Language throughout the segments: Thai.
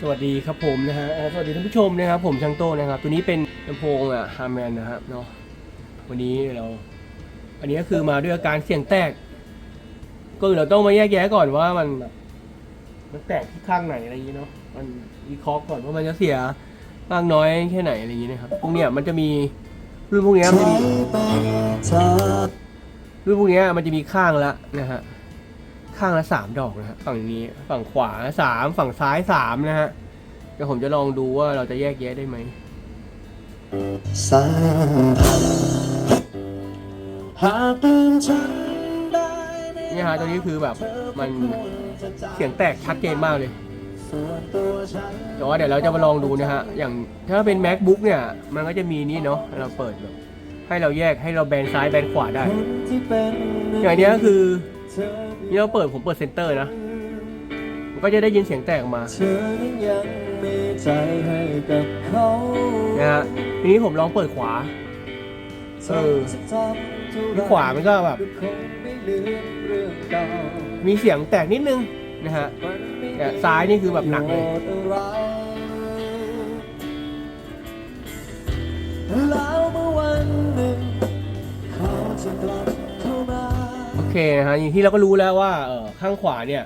สวัสดีครับผมนะฮะสวัสดีท่านผู้ชมนะครับ ผมช่างโต้นะครับ ตัวนี้เป็นลำโพงอะฮาร์แมนนะครับเนาะวันนี้เรา อันนี้ก็คือมาด้วยอาการเสียงแตก ก็คือเราต้องมาแยกแยะก่อนว่ามันมันแตกที่ข้างไหนอะไรอย่างนี้เนาะมันวิเคราะห์ก่อนว่ามันจะเสียมากน้อยแค่ไหนอะไรอย่างนี้นะครับพวกเนี้ยมันจะมีรุ่นพวกเนี้ยมันจะมีรุ่นพวกเนี้ยมันจะมีข้างละนะฮะ ข้างละสามดอกนะฮะฝั่งนี้ฝั่งขวาสามฝั่งซ้ายสามนะฮะเดี๋ยวผมจะลองดูว่าเราจะแยกแยะได้ไหมสัมหากฉันได้เนี่ยฮะตัวนี้คือแบบมันเสียงแตกชัดเจนมากเลยแต่ว่าเดี๋ยวเราจะมาลองดูนะฮะ อย่างถ้าเป็น macbook เนี่ย มันก็จะมีนี่เนาะเราเปิดแบบให้เราแยกให้เราแบนซ้ายแบนขวาได้ อย่างนี้ก็คือ นี่เราเปิดผมเปิดเซนเตอร์นะ มันก็จะได้ยินเสียงแตกออกมาเธอนั้นยังมีใจให้กับเขานะฮะทีนี้ผมลองเปิดขวา เออจะทำเท่าไหร่ที่ขวามันก็แบบคงไม่ลืมเรื่องเก่ามีเสียงแตกนิดนึงนะฮะมันไม่เนี่ยซ้ายนี่คือแบบหนักเลย เคนะฮะอย่างที่เราก็รู้แล้วว่าเออข้างขวาเนี่ย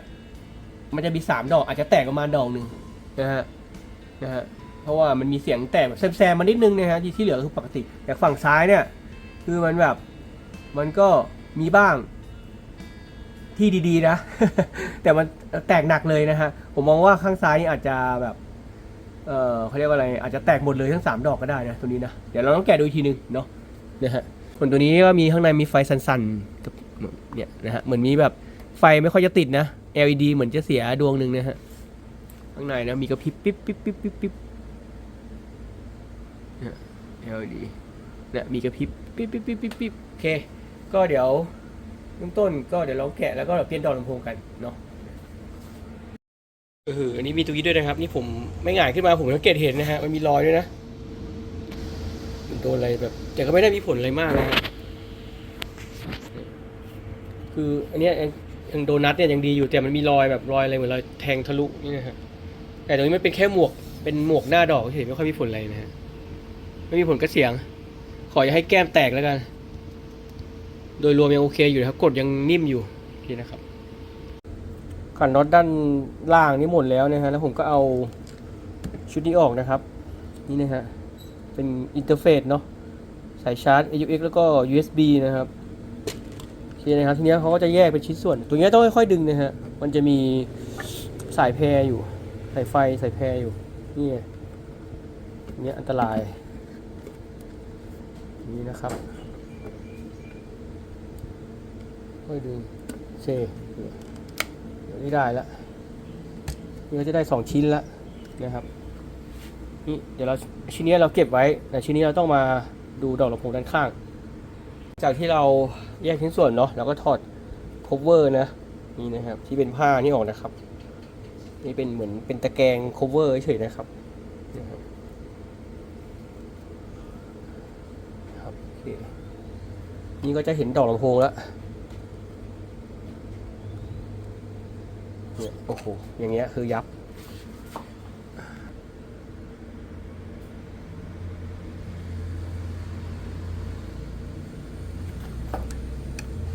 มันจะมีสามดอกอาจจะแตกประมาณดอกหนึ่งนะฮะนะฮะเพราะว่ามันมีเสียงแตกแบบแซมๆมานิดนึงนะฮะที่เหลือคือปกติแต่ฝั่งซ้ายเนี่ย คือมันแบบมันก็มีบ้างที่ดีๆนะ แต่มันแตกหนักเลยนะฮะ ผมมองว่าข้างซ้ายนี่อาจจะแบบ เออเขาเรียกว่าอะไร อาจจะแตกหมดเลยทั้งสามดอกก็ได้นะตัวนี้นะ เดี๋ยวเราต้องแกะดูอีกทีนึงเนาะนะฮะส่วนตัวนี้ก็มีข้างในมีไฟสันๆกับ เนี่ยนะฮะเหมือนมีแบบไฟไม่ค่อยจะติดนะ LED เหมือนจะเสียดวงหนึ่งนะฮะข้างในนะมีกระพริบปิ๊บปิ๊บปิ๊บปิ๊บปิ๊บเนี่ย LED เนี่ยมีกระพริบปิ๊บปิ๊บปิ๊บปิ๊บปิ๊บโอเค ก็เดี๋ยวเริ่มต้นก็เดี๋ยวเราแกะแล้วก็เปลี่ยนดอกลำโพงกันเนาะเอออันนี้มีตรงนี้ด้วยนะครับ นี่ผมไม่ง่ายขึ้นมาผมสังเกตเห็นนะฮะมันมีรอยด้วยนะมันโดนอะไรแบบแต่ก็ไม่ได้มีผลอะไรมากนะฮะ คืออันเนี้ยยังยังโดนัทเนี่ยยังดีอยู่แต่มันมีรอยแบบรอยอะไรเหมือนรอยแทงทะลุนี่นะฮะแต่ตรงนี้มันเป็นแค่หมวกเป็นหมวกหน้าดอกเฉยไม่ค่อยมีผลอะไรนะฮะไม่มีผลกระเสียง ขออย่าให้แก้มแตกแล้วกัน โดยรวมยังโอเคอยู่นะครับกดยังนิ่มอยู่โอเคนะครับขันน็อตด้านล่างนี่หมดแล้วนะฮะแล้วผมก็เอาชุดนี้ออกนะครับ นี่นะฮะเป็นอินเทอร์เฟซเนาะสายชาร์จ AUX แล้วก็ USB นะครับ เคนะครับทีนี้เขาก็จะแยกเป็นชิ้นส่วน ตัวนี้ต้องค่อยๆดึงนะฮะมันจะมีสายแพรอยู่สายไฟสายแพรอยู่นี่นเนี้ยอันตรายนี่นะครับค่อยดึงโอเคเดี๋ยวนี้ได้ละนี่ก็จะได้สองชิ้นละนะครับนี่เดี๋ยวเราชิ้นนี้เราเก็บไว้แต่ชิ้นนี้เราต้องมาดูดอกลำโพงด้านข้าง จากที่เราแยกชิ้นส่วนเนาะเราก็ถอด cover นะนี่นะครับ ที่เป็นผ้านี่ออกนะครับ นี่เป็นเหมือนเป็นตะแกรง cover เฉยนะครับนะครับครับโอเคนี่ก็จะเห็นดอกลำโพงแล้วเนี่ยโอ้โหอย่างเงี้ยคือยับ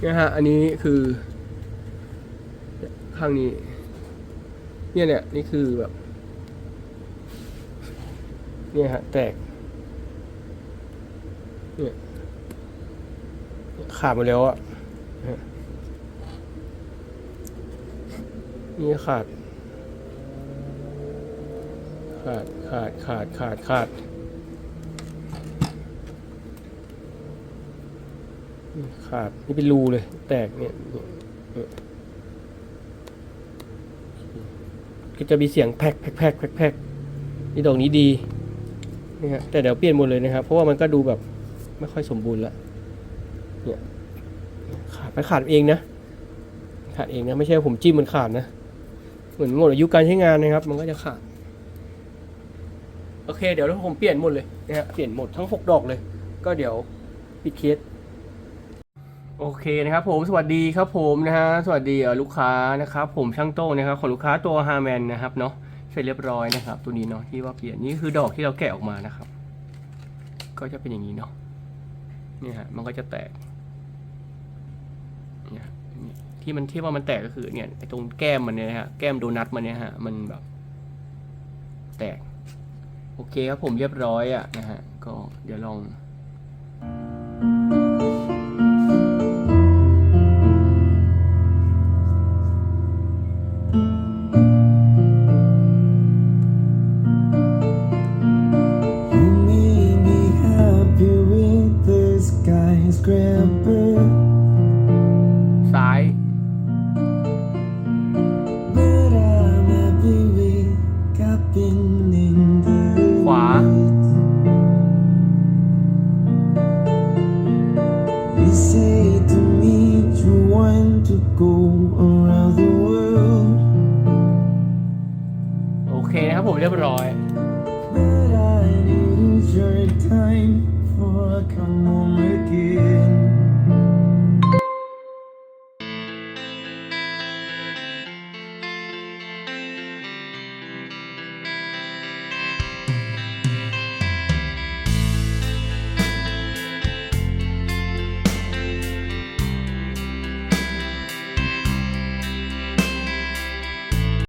เนี่ยฮะ อันนี้คือข้างนี้ เนี่ยเนี่ยนี่คือแบบ เนี่ยฮะ แตก เนี่ยขาดหมดแล้วอะฮะนี่ขาด ขาด ขาด ขาด ขาด ขาด ขาดนี่เป็นรูเลย แตกเนี่ยก็จะมีเสียงแพกแพกแพกแพกแพกนี่ดอกนี้ดีนี่ฮะแต่เดี๋ยวเปลี่ยนหมดเลยนะครับ เพราะว่ามันก็ดูแบบไม่ค่อยสมบูรณ์ละเนี่ยขาดไปขาดเองนะ ขาดเองนะ ไม่ใช่ผมจิ้มมันขาดนะ เหมือนหมดอายุการใช้งานนะครับ มันก็จะขาด โอเค เดี๋ยวผมเปลี่ยนหมดเลยนะฮะเปลี่ยนหมดทั้งหกดอกเลย ก็เดี๋ยวปิดเคส โอเคนะครับผมสวัสดีครับผมนะฮะสวัสดีลูกค้านะครับผมช่างโต้นะครับของลูกค้าตัวฮาร์แมนนะครับเนาะชร็จเรียบร้อยนะครับ ตัวนี้เนาะที่ว่าเปลี่ยนนี่คือดอกที่เราแกะออกมานะครับ ก็จะเป็นอย่างนี้เนาะนี่ฮะมันก็จะแตกเนี่ยที่มันที่ว่ามันแตกก็คือเนี่ยไอ้ตรงแก้มมันเนี่ยฮะแก้มโดนัทมันเนี่ยฮะมันแบบ แตก โอเคครับผมเรียบร้อยอะนะฮะก็เดี๋ยวลอง say to me you want to go around the world, โอเคนะครับผมเรียบร้อย but I need your time for a calm moment